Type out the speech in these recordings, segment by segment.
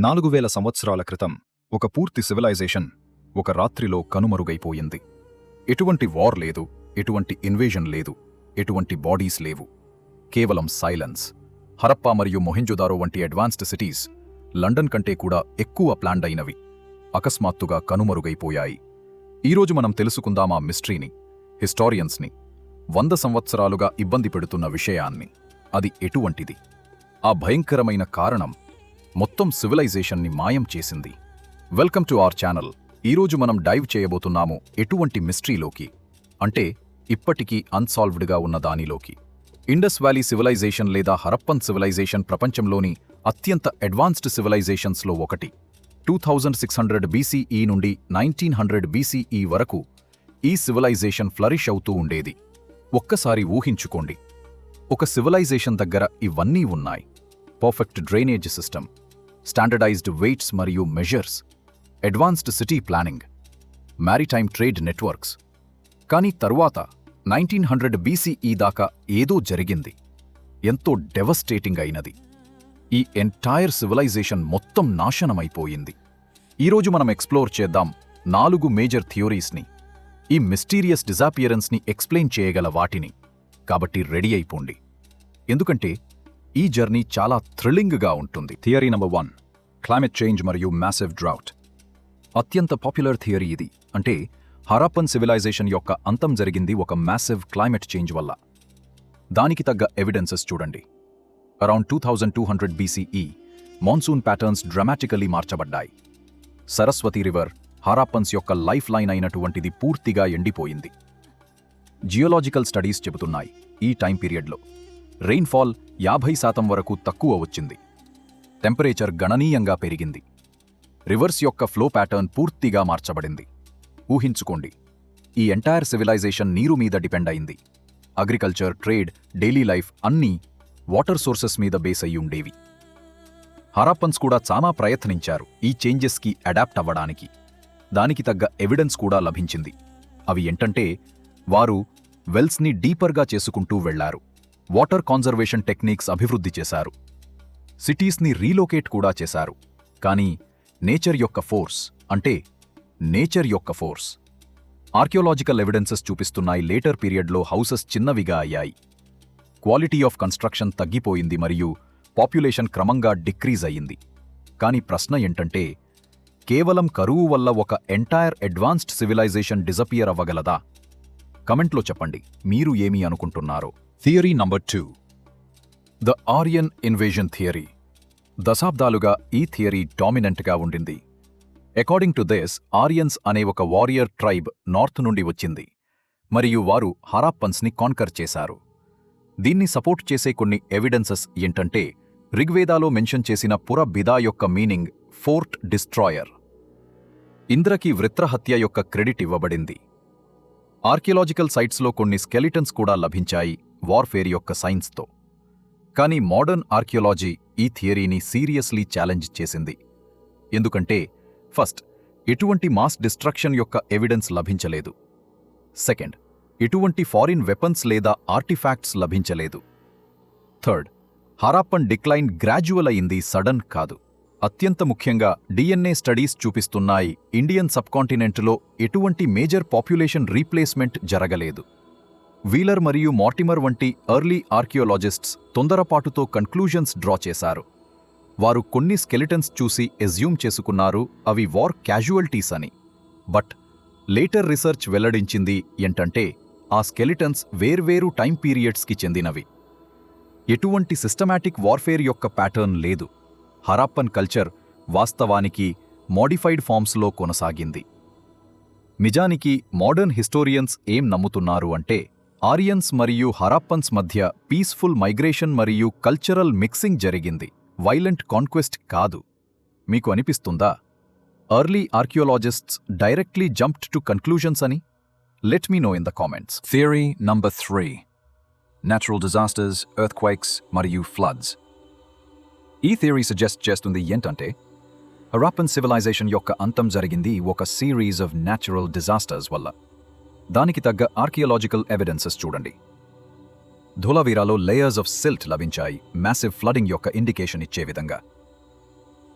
నాలుగు వేల సంవత్సరాల క్రితం ఒక పూర్తి సివిలైజేషన్ ఒక రాత్రిలో కనుమరుగైపోయింది. ఎటువంటి వార్ లేదు ఎటువంటి ఇన్వేజన్ లేదు ఎటువంటి బాడీస్ లేవు. కేవలం సైలెన్స్. హరప్పా మరియు మొహింజుదారో వంటి అడ్వాన్స్డ్ సిటీస్ లండన్ కంటే కూడా ఎక్కువ ప్లాండ్ అయినవి. అకస్మాత్తుగా కనుమరుగైపోయాయి. ఈరోజు మనం తెలుసుకుందాం ఆ మిస్టరీని హిస్టారియన్స్ని వంద సంవత్సరాలుగా ఇబ్బంది పెడుతున్న విషయాన్ని. అది ఎటువంటిది? ఆ భయంకరమైన కారణం మొత్తం సివిలైజేషన్ని మాయం చేసింది. Welcome to our channel. ఈరోజు మనం డైవ్ చేయబోతున్నాము ఎటువంటి మిస్టరీలోకి? అంటే ఇప్పటికీ అన్సాల్వ్డ్గా ఉన్న దానిలోకి. ఇండస్ వ్యాలీ సివిలైజేషన్ లేదా హరప్పన్ సివిలైజేషన్ ప్రపంచంలోని అత్యంత అడ్వాన్స్డ్ సివిలైజేషన్స్లో ఒకటి. Two thousand six hundred BCE నుండి నైన్టీన్ హండ్రెడ్ బీసీఈ వరకు ఈ సివిలైజేషన్ ఫ్లరిష్ అవుతూ ఉండేది. ఒక్కసారి ఊహించుకోండి. ఒక సివిలైజేషన్ దగ్గర ఇవన్నీ ఉన్నాయి. Perfect drainage system standardised weights మరియు measures advanced city planning maritime trade networks కానీ తరువాత నైన్టీన్ హండ్రెడ్ బీసీఈ దాకా ఏదో జరిగింది. ఎంతో డెవస్టేటింగ్ అయినది. ఈ ఎంటైర్ సివిలైజేషన్ మొత్తం నాశనమైపోయింది. ఈరోజు మనం ఎక్స్ప్లోర్ చేద్దాం నాలుగు మేజర్ థియోరీస్ని ఈ మిస్టీరియస్ డిజాపియరెన్స్ని ఎక్స్ప్లెయిన్ చేయగల వాటిని. కాబట్టి రెడీ అయిపోండి. ఎందుకంటే ఈ జర్నీ చాలా థ్రిల్లింగ్గా ఉంటుంది. Theory number one climate change మరియు మ్యాసివ్ డ్రౌట్. అత్యంత పాపులర్ థియరీ ఇది. అంటే హరాపన్ సివిలైజేషన్ యొక్క అంతం జరిగింది ఒక మ్యాసివ్ క్లైమేట్ చేంజ్ వల్ల. దానికి తగ్గ ఎవిడెన్సెస్ చూడండి. Around two thousand two hundred BCE monsoon patterns dramatically మార్చబడ్డాయి. Saraswati river Harappans యొక్క లైఫ్ లైన్ అయినటువంటిది పూర్తిగా ఎండిపోయింది. జియోలాజికల్ స్టడీస్ చెబుతున్నాయి ఈ టైం పీరియడ్లో. రెయిన్ఫాల్ యాభై శాతం వరకు తక్కువ వచ్చింది. టెంపరేచర్ గణనీయంగా పెరిగింది. రివర్స్ యొక్క ఫ్లో ప్యాటర్న్ పూర్తిగా మార్చబడింది. ఊహించుకోండి. ఈ ఎంటైర్ సివిలైజేషన్ నీరు మీద డిపెండ్ అయింది. అగ్రికల్చర్ ట్రేడ్ డైలీ లైఫ్ అన్నీ వాటర్ సోర్సెస్ మీద బేస్ అయి ఉండేవి. హరాప్పన్స్ కూడా చాలా ప్రయత్నించారు ఈ చేంజెస్కి అడాప్ట్ అవ్వడానికి. దానికి తగ్గ ఎవిడెన్స్ కూడా లభించింది. అవి ఏంటంటే వారు వెల్స్ని డీపర్గా చేసుకుంటూ వెళ్ళారు. వాటర్ కాన్జర్వేషన్ టెక్నిక్స్ అభివృద్ధి చేశారు. సిటీస్ని రీలోకేట్ కూడా చేశారు. కానీ నేచర్ యొక్క ఫోర్స్ అంటే నేచర్ యొక్క ఫోర్స్. ఆర్కియోలాజికల్ ఎవిడెన్సెస్ చూపిస్తున్నాయి లేటర్ పీరియడ్లో హౌసెస్ చిన్నవిగా అయ్యాయి. క్వాలిటీ ఆఫ్ కన్స్ట్రక్షన్ తగ్గిపోయింది మరియు పాపులేషన్ క్రమంగా డిక్రీజ్ అయ్యింది. కానీ ప్రశ్న ఏంటంటే కేవలం కరువు వల్ల ఒక ఎంటైర్ అడ్వాన్స్డ్ సివిలైజేషన్ డిజపియర్ అవ్వగలదా? కమెంట్లో చెప్పండి. మీరు ఏమి అనుకుంటున్నారో. Theory number two. The Aryan invasion theory. దశాబ్దాలుగా ఈ థియరీ డామినెంట్గా ఉండింది. అకార్డింగ్ టు దిస్ ఆరియన్స్ అనే ఒక వారియర్ ట్రైబ్ నార్త్ నుండి వచ్చింది. మరియు వారు హరాప్పన్స్ని కాన్కర్ చేశారు. దీన్ని సపోర్ట్ చేసే కొన్ని ఎవిడెన్సెస్ ఏంటంటే రిగ్వేదాలో మెన్షన్ చేసిన పుర బిదా యొక్క మీనింగ్ ఫోర్ట్ డిస్ట్రాయర్. ఇంద్రకి వృత్రహత్య యొక్క క్రెడిట్ ఇవ్వబడింది. ఆర్కియలాజికల్ సైట్స్లో కొన్ని స్కెలిటన్స్ కూడా లభించాయి వార్ఫేర్ యొక్క సైన్స్తో. కానీ మోడర్న్ ఆర్కియాలజీ ఈ థియరీని సీరియస్లీ ఛాలెంజ్ చేసింది. ఎందుకంటే ఫస్ట్ ఎటువంటి మాస్ డిస్ట్రక్షన్ యొక్క ఎవిడెన్స్ లభించలేదు. సెకండ్ ఎటువంటి ఫారిన్ వెపన్స్ లేదా ఆర్టిఫాక్ట్స్ లభించలేదు. థర్డ్ హరాప్పన్ డిక్లైన్ గ్రాడ్యువల్ అయింది సడన్ కాదు. అత్యంత ముఖ్యంగా డిఎన్ఏ స్టడీస్ చూపిస్తున్నాయి. ఇండియన్ సబ్కాంటినెంట్లో ఎటువంటి మేజర్ పాపులేషన్ రీప్లేస్మెంట్ జరగలేదు. వీలర్ మరియు మార్టిమర్ వంటి ఎర్లీ ఆర్కియోలాజిస్ట్స్ తొందరపాటుతో కన్క్లూజన్స్ డ్రా చేశారు. వారు కొన్ని స్కెలిటన్స్ చూసి ఎజ్యూమ్ చేసుకున్నారు. అవి వార్ క్యాజువల్టీస్ అని. బట్ లేటర్ రీసెర్చ్ వెల్లడించింది ఏంటంటే ఆ స్కెలిటన్స్ వేర్వేరు టైం పీరియడ్స్కి చెందినవి. ఎటువంటి సిస్టమాటిక్ వార్ఫేర్ యొక్క ప్యాటర్న్ లేదు. హరాప్పన్ కల్చర్ వాస్తవానికి మోడిఫైడ్ ఫామ్స్లో కొనసాగింది. నిజానికి మోడర్న్ హిస్టోరియన్స్ ఏం నమ్ముతున్నారు అంటే ఆరియన్స్ మరియు హరాప్పన్స్ మధ్య పీస్ఫుల్ మైగ్రేషన్ మరియు కల్చరల్ మిక్సింగ్ జరిగింది. వైలెంట్ కాన్క్వెస్ట్ కాదు. మీకు అనిపిస్తుందా? Early archaeologists directly jumped to conclusions అని? Let me know in the comments. Theory number three natural disasters earthquakes మరియు ఫ్లడ్స్ ఈ థియరీ సజెస్ట్ చేస్తుంది ఏంటంటే హరాప్పన్ సివిలైజేషన్ యొక్క అంతం జరిగింది ఒక సిరీస్ ఆఫ్ న్యాచురల్ డిజాస్టర్స్ వల్ల. దానికి తగ్గ ఆర్కియలాజికల్ ఎవిడెన్సెస్ చూడండి. ధోలావీరాలో లేయర్స్ ఆఫ్ సిల్ట్ లభించాయి మ్యాసివ్ ఫ్లడింగ్ యొక్క ఇండికేషన్ ఇచ్చే విధంగా.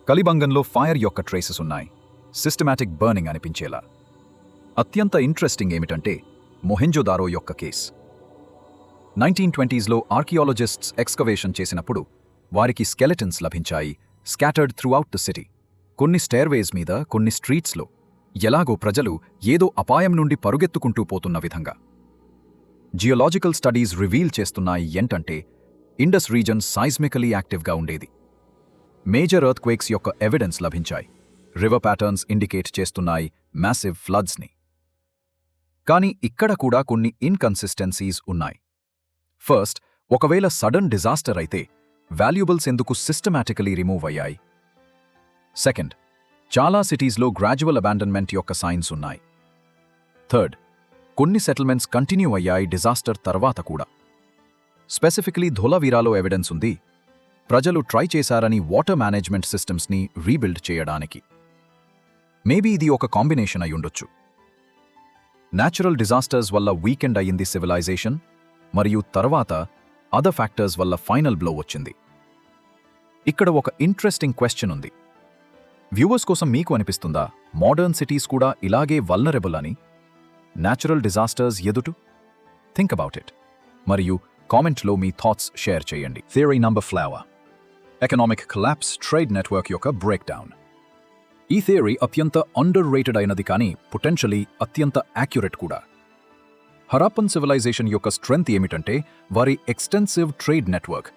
కలిబంగంలో ఫైర్ యొక్క ట్రేసెస్ ఉన్నాయి సిస్టమాటిక్ బర్నింగ్ అనిపించేలా. అత్యంత ఇంట్రెస్టింగ్ ఏమిటంటే మొహెంజోదారో యొక్క కేస్ నైన్టీన్ ట్వంటీస్లో ఆర్కియాలజిస్ట్స్ ఎక్స్కవేషన్ చేసినప్పుడు వారికి స్కెలెటన్స్ లభించాయి స్కాటర్డ్ త్రూఅవుట్ ద సిటీ. కొన్ని స్టేర్వేస్ మీద కొన్ని స్ట్రీట్స్లో ఎలాగో ప్రజలు ఏదో అపాయం నుండి పరుగెత్తుకుంటూ పోతున్న విధంగా. జియోలాజికల్ స్టడీస్ రివీల్ చేస్తున్నాయి ఏంటంటే ఇండస్ రీజన్ సైజ్మికలీ యాక్టివ్గా ఉండేది. మేజర్ ఎర్త్క్వేక్స్ యొక్క ఎవిడెన్స్ లభించాయి రివర్ ప్యాటర్న్స్ ఇండికేట్ చేస్తున్నాయి మ్యాసివ్ ఫ్లడ్స్ని. కానీ ఇక్కడ కూడా కొన్ని ఇన్కన్సిస్టెన్సీస్ ఉన్నాయి. ఫస్ట్ ఒకవేళ సడన్ డిజాస్టర్ అయితే వాల్యుబుల్స్ ఎందుకు సిస్టమాటికలీ రిమూవ్ అయ్యాయి? సెకండ్ చాలా సిటీస్లో గ్రాడ్యువల్ అబాండన్మెంట్ యొక్క సైన్స్ ఉన్నాయి. థర్డ్ కొన్ని సెటిల్మెంట్స్ కంటిన్యూ అయ్యాయి డిజాస్టర్ తర్వాత కూడా. స్పెసిఫిక్లీ ధోలవీరాలో ఎవిడెన్స్ ఉంది ప్రజలు ట్రై చేశారని వాటర్ మేనేజ్మెంట్ సిస్టమ్స్ని రీబిల్డ్ చేయడానికి. మేబీ ఇది ఒక కాంబినేషన్ అయ్యుండొచ్చు న్యాచురల్ డిజాస్టర్స్ వల్ల వీకెండ్ అయ్యింది సివిలైజేషన్ మరియు తర్వాత అదర్ ఫ్యాక్టర్స్ వల్ల ఫైనల్ బ్లో వచ్చింది. ఇక్కడ ఒక ఇంట్రెస్టింగ్ క్వశ్చన్ ఉంది. వ్యూవర్స్ కోసం మీకు అనిపిస్తుందా? మోడర్న్ సిటీస్ కూడా ఇలాగే వల్నరబుల్ అని? న్యాచురల్ డిజాస్టర్స్ ఎదుటు? థింక్ అబౌట్ ఇట్ మరియు కామెంట్లో మీ థాట్స్ షేర్ చేయండి. Theory number four economic collapse trade network యొక్క బ్రేక్ డౌన్ ఈ థియరీ అత్యంత అండర్ రేటెడ్ అయినది కానీ పొటెన్షియలీ అత్యంత యాక్యురేట్ కూడా. హరాప్పన్ సివిలైజేషన్ యొక్క స్ట్రెంగ్త్ ఏమిటంటే వారి ఎక్స్టెన్సివ్ ట్రేడ్ నెట్వర్క్.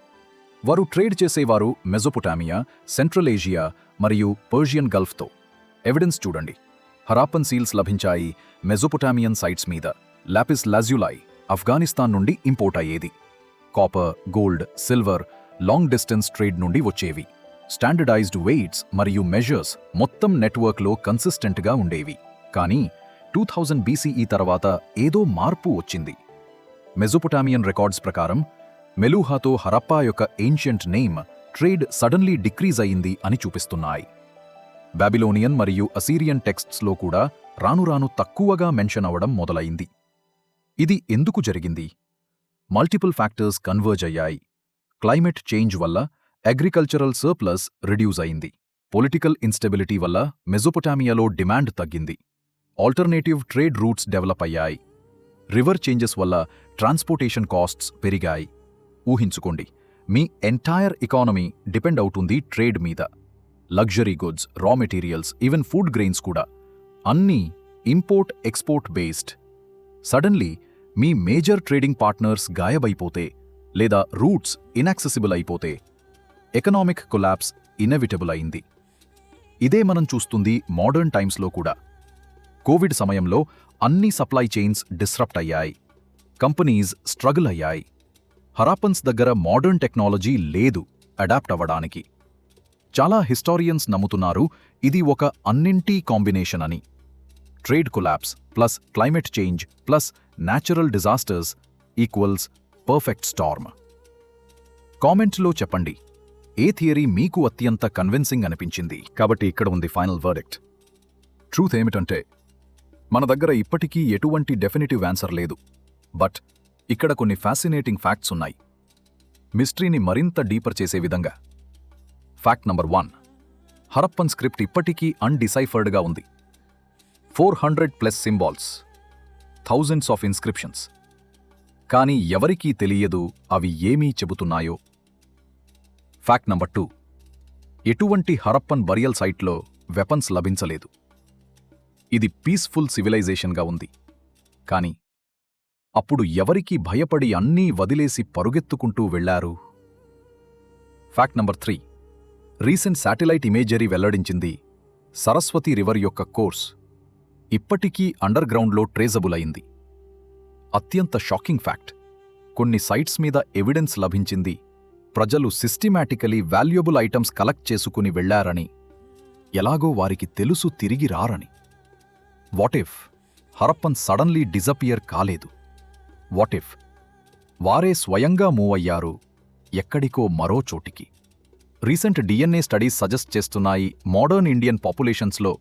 వారు ట్రేడ్ చేసేవారు మెజోపొటామియా సెంట్రల్ ఏషియా మరియు పర్షియన్ గల్ఫ్తో. ఎవిడెన్స్ చూడండి. హరాపన్ సీల్స్ లభించాయి మెజోపొటామియన్ సైట్స్ మీద. లాపిస్ లాజ్యులాయ్ ఆఫ్ఘనిస్తాన్ నుండి ఇంపోర్ట్ అయ్యేది. Copper gold silver long distance trade నుండి వచ్చేవి. స్టాండర్డైజ్డ్ వెయిట్స్ మరియు మెజర్స్ మొత్తం నెట్వర్క్లో కన్సిస్టెంట్గా ఉండేవి. కానీ టూ థౌజండ్ బీసీఈ తర్వాత ఏదో మార్పు వచ్చింది. మెజోపొటామియన్ రికార్డ్స్ ప్రకారం మెలూహాతో హరప్పా యొక్క ancient name trade suddenly decrease అయింది అని చూపిస్తున్నాయి. బాబిలోనియన్ మరియు అసీరియన్ టెక్స్ట్స్లో కూడా రానురాను తక్కువగా మెన్షన్ అవడం మొదలైంది. ఇది ఎందుకు జరిగింది? మల్టిపుల్ ఫ్యాక్టర్స్ కన్వర్జ్ అయ్యాయి. క్లైమేట్ చేంజ్ వల్ల అగ్రికల్చరల్ సర్ప్లస్ రిడ్యూస్ అయింది. పొలిటికల్ ఇన్స్టెబిలిటీ వల్ల మెజోపొటామియాలో డిమాండ్ తగ్గింది. ఆల్టర్నేటివ్ ట్రేడ్ రూట్స్ డెవలప్ అయ్యాయి. రివర్ చేంజెస్ వల్ల ట్రాన్స్పోర్టేషన్ కాస్ట్స్ పెరిగాయి. ఊహించుకోండి మీ ఎంటైర్ ఎకానమీ డిపెండ్ అవుతుంది ట్రేడ్ మీద. Luxury goods raw materials even food grains కూడా. అన్నీ ఇంపోర్ట్ ఎక్స్పోర్ట్ బేస్డ్. సడన్లీ మీ మేజర్ ట్రేడింగ్ పార్ట్నర్స్ గాయబైపోతే లేదా రూట్స్ ఇన్యాక్సెసిబుల్ అయిపోతే ఎకనామిక్ కొలాప్స్ ఇన్నెవిటబుల్ అయింది. ఇదే మనం చూస్తుంది మోడర్న్ టైమ్స్లో కూడా. కోవిడ్ సమయంలో అన్ని సప్లై చైన్స్ డిస్రప్ట్ అయ్యాయి. కంపెనీస్ స్ట్రగుల్ అయ్యాయి. హరాపన్స్ దగ్గర మోడర్న్ టెక్నాలజీ లేదు అడాప్ట్ అవ్వడానికి. చాలా హిస్టారియన్స్ నమ్ముతున్నారు ఇది ఒక అన్నింటి కాంబినేషన్ అని. Trade collapse plus climate change plus natural disasters equals perfect storm. కామెంట్లో చెప్పండి. ఏ థియరీ మీకు అత్యంత కన్విన్సింగ్ అనిపించింది? కాబట్టి ఇక్కడ ఉంది ఫైనల్ వర్డెక్ట్. ట్రూత్ ఏమిటంటే మన దగ్గర ఇప్పటికీ ఎటువంటి డెఫినిటివ్ ఆన్సర్ లేదు. బట్ ఇక్కడ కొన్ని ఫ్యాసినేటింగ్ ఫ్యాక్ట్స్ ఉన్నాయి. మిస్టరీని మరింత డీపర్ చేసే విధంగా. Fact number one Harappan script ఇప్పటికీ అన్డిసైఫర్డ్గా ఉంది. Four hundred plus symbols thousands of inscriptions కానీ ఎవరికీ తెలియదు అవి ఏమీ చెబుతున్నాయో. ఫ్యాక్ట్ నంబర్ టూ ఎటువంటి హరప్పన్ బరియల్ సైట్లో వెపన్స్ లభించలేదు. ఇది పీస్ఫుల్ సివిలైజేషన్గా ఉంది. కాని అప్పుడు ఎవరికి భయపడి అన్నీ వదిలేసి పరుగెత్తుకుంటూ వెళ్ళారు? Fact number three. Recent satellite imagery వెల్లడించింది సరస్వతి రివర్ యొక్క కోర్స్ ఇప్పటికీ అండర్గ్రౌండ్లో ట్రేజబుల్ అయింది. అత్యంత షాకింగ్ ఫ్యాక్ట్. కొన్ని సైట్స్ మీద ఎవిడెన్స్ లభించింది ప్రజలు సిస్టమాటికలీ వాల్యుబుల్ ఐటమ్స్ కలెక్ట్ చేసుకుని వెళ్ళారని ఎలాగో వారికి తెలుసు తిరిగి రారని. What if Harappan suddenly disappear కాలేదు? వాటిఫ్ వారే స్వయంగా మూవ్ అయ్యారు ఎక్కడికో మరో చోటికి? రీసెంట్ డిఎన్ఏ స్టడీస్ సజెస్ట్ చేస్తున్నాయి మోడర్న్ ఇండియన్ పాపులేషన్స్లో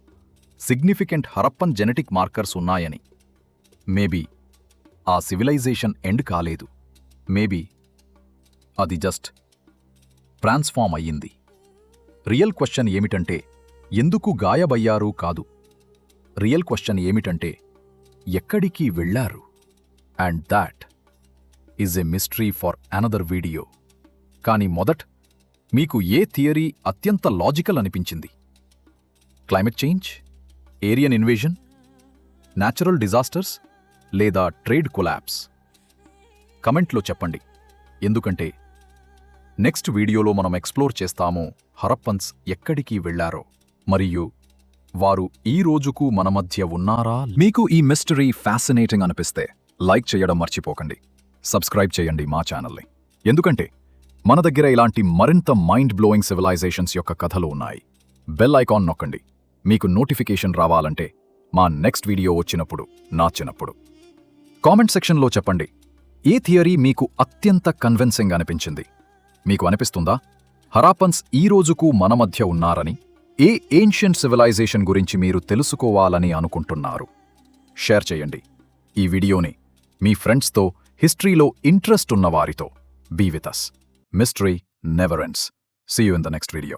సిగ్నిఫికెంట్ హరప్పన్ జెనెటిక్ మార్కర్స్ ఉన్నాయని. మేబీ ఆ సివిలైజేషన్ ఎండ్ కాలేదు. మేబీ అది జస్ట్ ట్రాన్స్ఫామ్ అయ్యింది. రియల్ క్వశ్చన్ ఏమిటంటే ఎందుకు గాయబయ్యారు కాదు? రియల్ క్వశ్చన్ ఏమిటంటే ఎక్కడికి వెళ్ళారు? And that is a mystery for another video. కానీ మొదట్ మీకు ఏ థియరీ అత్యంత లాజికల్ అనిపించింది? Climate change? Aryan invasion natural disasters? లేదా ట్రేడ్ కొలాప్స్? కమెంట్లో చెప్పండి. ఎందుకంటే నెక్స్ట్ వీడియోలో మనం ఎక్స్ప్లోర్ చేస్తాము హరప్పన్స్ ఎక్కడికి వెళ్ళారో మరియు వారు ఈ రోజుకు మన మధ్య ఉన్నారా? మీకు ఈ మిస్టరీ ఫ్యాసినేటింగ్ అనిపిస్తే లైక్ చేయడం మర్చిపోకండి. సబ్స్క్రైబ్ చేయండి మా ఛానల్ని ఎందుకంటే మన దగ్గర ఇలాంటి మరింత మైండ్ బ్లోయింగ్ సివిలైజేషన్స్ యొక్క కథలు ఉన్నాయి. బెల్ ఐకాన్ నొక్కండి. మీకు నోటిఫికేషన్ రావాలంటే మా నెక్స్ట్ వీడియో వచ్చినప్పుడు నాచినప్పుడు కామెంట్ సెక్షన్లో చెప్పండి. ఏ థియరీ మీకు అత్యంత కన్విన్సింగ్ అనిపించింది. మీకు అనిపిస్తుందా? హరాపన్స్ ఈ రోజుకు మన మధ్య ఉన్నారని ఏ ఏన్షియంట్ సివిలైజేషన్ గురించి మీరు తెలుసుకోవాలని అనుకుంటున్నారు. షేర్ చేయండి. ఈ వీడియోని మీ ఫ్రెండ్స్తో హిస్టరీలో interest ఉన్నవారితో. Be with us mystery never ends. See you in the next video